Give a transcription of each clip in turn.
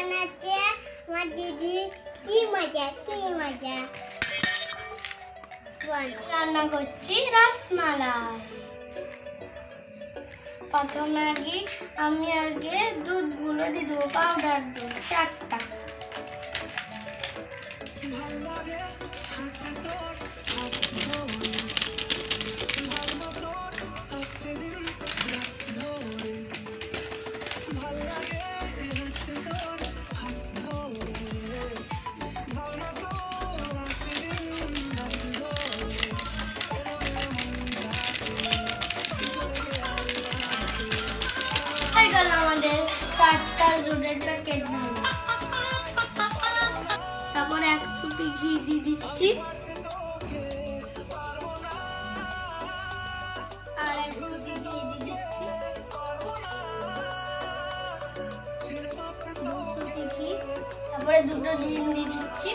বানাচ্ছে আমার দিদি কি মজা কি মজা? রান্না করছি রসমালাই। প্রথমে আগে আমি আগে দুধগুলো দিয়ে দেবো পাউডার দুধ চারটা। তারপর এক সুপি ঘি দিয়ে দিচ্ছি। আর এক ঘি দিয়ে দিচ্ছি। দু ঘি। তারপরে দুটো ডিম দিয়ে দিচ্ছি।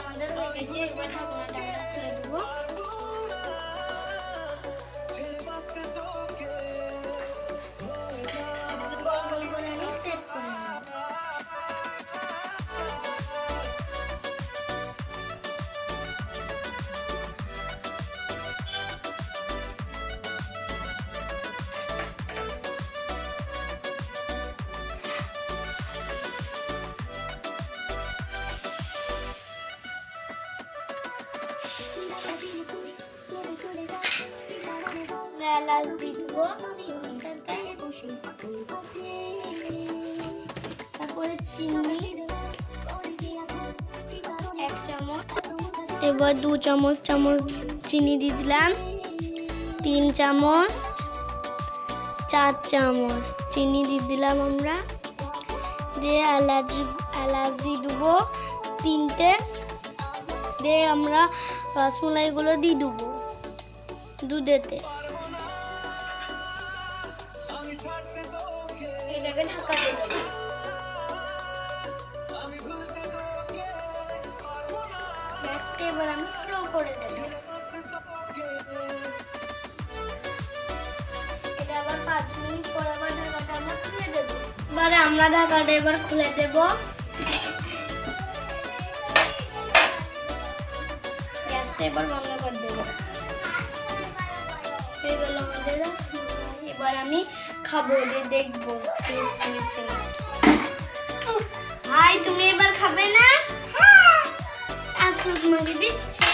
আমাদের হয়ে গেছে এবার ঢাকনাটা আমরা খুলে দেবো এবার দু চামচ চামচ চিনি দিয়ে দিলাম। তিন চামচ, চার চামচ চিনি দিয়ে দিলাম আমরা। দিয়ে এলাচ এলাচ দিয়ে দেবো তিনটে দিয়ে আমরা রসমলাইগুলো দিয়ে দেবো দুধেতে। এটাকে ঢাকা দিয়ে গ্যাসটা এবার আমি স্লো করে দেবো। এটা আবার পাঁচ মিনিট পর আবার ঢাকাটা আমরা খুলে দেবো। এবারে আমরা ঢাকাটা এবার খুলে দেবো। এবার। করে দেবো হয়ে গেল আমাদের এবার আমি খাব দিয়ে দেখব। ভাই তুমি এবার খাবে না? আসুক তোমাকে দিচ্ছি।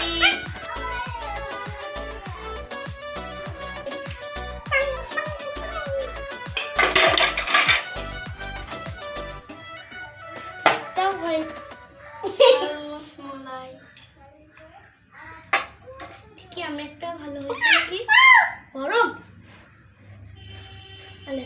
আমি একটা ভালো হয়েছে নাকি গরম আলে